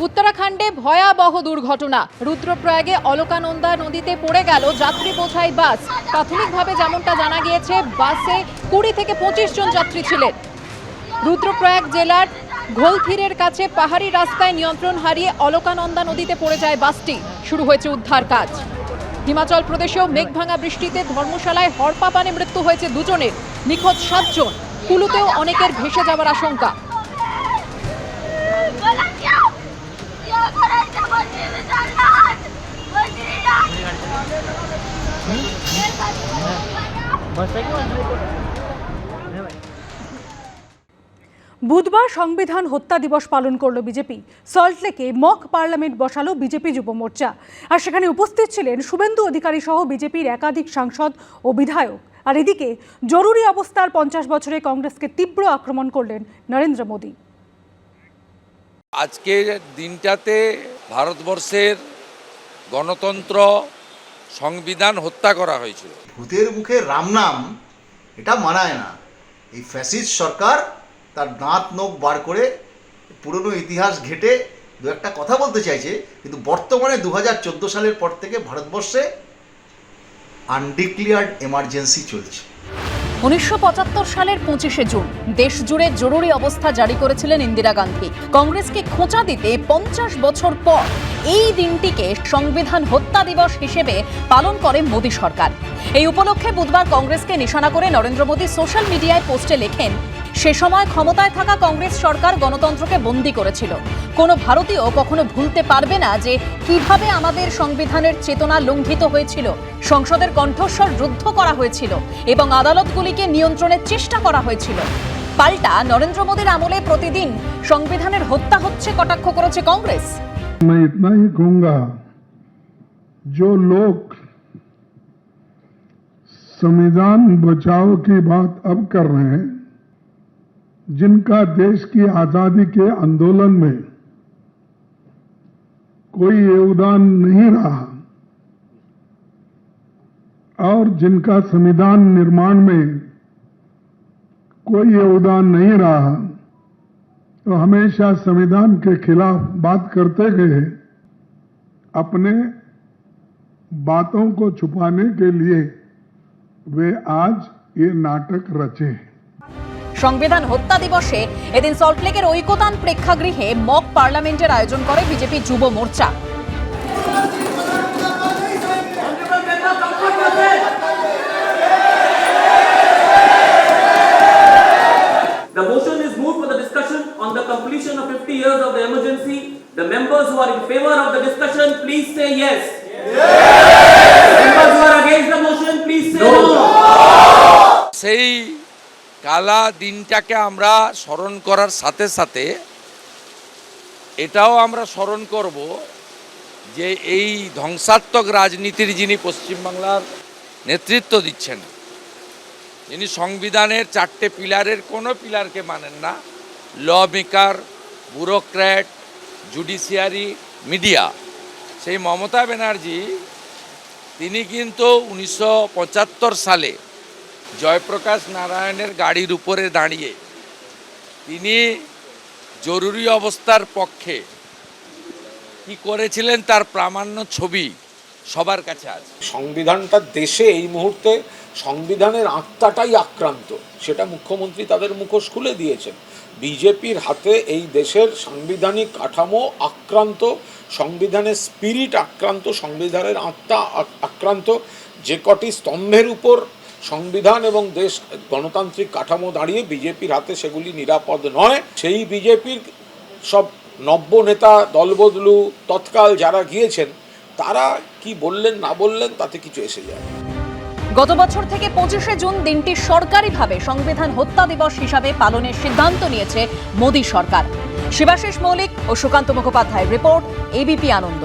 উত্তরাখণ্ডে ভয়াবহ দুর্ঘটনা। রুদ্রপ্রয়াগে অলকানন্দা নদীতে পড়ে গেল যাত্রী বোঝাই বাস। প্রাথমিকভাবে যেমনটা জানা গিয়েছে, বাসে কুড়ি থেকে পঁচিশ জন যাত্রী ছিলেন। রুদ্রপ্রয়াগ জেলার ঘোলথিরের কাছে পাহাড়ি রাস্তায় নিয়ন্ত্রণ হারিয়ে অলকানন্দা নদীতে পড়ে যায় বাসটি। শুরু হয়েছে উদ্ধার কাজ। হিমাচল প্রদেশেও মেঘভাঙা বৃষ্টিতে ধর্মশালায় হরপা পানে মৃত্যু হয়েছে দুজনের। নিখোঁজ সাতজন। কুলুতেও অনেকের ভেসে যাওয়ার আশঙ্কা। বুধবার সংবিধান হত্যা দিবস পালন করল বিজেপি। সল্টলেকে মক পার্লামেন্ট বসালো বিজেপি যুব মোর্চা। আর সেখানে উপস্থিত ছিলেন শুভেন্দু অধিকারী সহ বিজেপির একাধিক সাংসদ ও বিধায়ক। আর এদিকে জরুরি অবস্থার পঞ্চাশ বছরে কংগ্রেসকে তীব্র আক্রমণ করলেন নরেন্দ্র মোদী। আজকের দিনটাতে ভারতবর্ষের গণতন্ত্র সংবিধান হত্যা করা হয়েছিল। ভূতের মুখে রাম নাম, এটা মানায় না। এই ফ্যাসিস্ট সরকার তার দাঁত নখ বার করে পুরনো ইতিহাস ঘেটে দু একটা কথা বলতে চাইছে, কিন্তু বর্তমানে দু হাজার চোদ্দ সালের পর থেকে ভারতবর্ষে আনডিক্লিয়ার্ড এমার্জেন্সি চলছে। উনিশশো পঁচাত্তর সালের পঁচিশে জুন দেশ জুড়ে জরুরি অবস্থা জারি করেছিলেন ইন্দিরা গান্ধী। কংগ্রেসকে খোঁচা দিতে পঞ্চাশ বছর পর এই দিনটিকে সংবিধান হত্যা দিবস হিসেবে পালন করে মোদী সরকার। এই উপলক্ষে বুধবার কংগ্রেসকে নিশানা করে নরেন্দ্র মোদী সোশ্যাল মিডিয়ায় পোস্টে লেখেন সে সময় ক্ষমতায় থাকা কংগ্রেস সরকার গণতন্ত্রকে বন্দী করেছিল কোনো ভারতীয় কখনো ভুলতে পারবে না যে কিভাবে আমাদের সংবিধানের চেতনা লঙ্ঘিত হয়েছিল সংসদের কণ্ঠস্বর রুদ্ধ করা হয়েছিল এবং আদালতগুলিকে নিয়ন্ত্রণের চেষ্টা করা হয়েছিল পাল্টা নরেন্দ্র মোদীর আমলে প্রতিদিন সংবিধানের হত্যা হচ্ছে কটাক্ষ করেছে কংগ্রেস मैं इतना ही कहूंगा जो लोग संविधान बचाओ की बात अब कर रहे हैं जिनका देश की आज़ादी के आंदोलन में कोई योगदान नहीं रहा और जिनका संविधान निर्माण में कोई योगदान नहीं रहा तो हमेशा संविधान के खिलाफ बात करते गए अपने बातों को छुपाने के लिए वे आज ये नाटक रचे हैं। সংবিধান হত্যা দিবসে এদিন সল্টলেকের ঐকতান প্রেক্ষাগৃহে মক পার্লামেন্টের আয়োজন করে BJP Yuva Morcha The motion is moved for the discussion on the completion of 50 years of the emergency. The members who are in favor of the discussion, please say yes. Members who are against the motion, please say no. সেই কালা দিনটাকে আমরা স্মরণ করার সাথে সাথে এটাও আমরা স্মরণ করব যে এই ধ্বংসাত্মক রাজনীতির যিনি পশ্চিমবাংলার নেতৃত্ব দিচ্ছেন, যিনি সংবিধানের চারটে পিলারের কোনো পিলারকে মানেন না law maker bureaucrat judiciary media সেই মমতা ব্যানার্জি, তিনি কিন্তু উনিশশো পঁচাত্তর সালে জয়প্রকাশ নারায়ণের গাড়ির উপরে দাঁড়িয়ে তিনি জরুরি অবস্থার পক্ষে কি করেছিলেন তার প্রামাণ্য ছবি সবার কাছে আছে। সংবিধানটা দেশে এই মুহূর্তে সংবিধানের আত্মাটাই আক্রান্ত, সেটা মুখ্যমন্ত্রী তাদের মুখোশ খুলে দিয়েছেন। বিজেপির হাতে এই দেশের সাংবিধানিক কাঠামো আক্রান্ত, সংবিধানের স্পিরিট আক্রান্ত, সংবিধানের আত্মা আক্রান্ত, যে কটি স্তম্ভের উপর সংবিধান এবং দেশ গণতান্ত্রিক কাঠামো দাঁড়িয়ে বিজেপির হাতে সেগুলি নিরাপদ নয়। সেই বিজেপির সব নব্য নেতা দলবদলু তৎকাল যারা গিয়েছেন, তারা কি বললেন, না বললেন, তাতে কিছু এসে যায়। গত বছর থেকে পঁচিশে জুন দিনটি সরকারিভাবে সংবিধান হত্যা দিবস হিসাবে পালনের সিদ্ধান্ত নিয়েছে মোদী সরকার। শিবাশিস মৌলিক ও সুকান্ত মুখোপাধ্যায় রিপোর্ট এবিপি আনন্দ।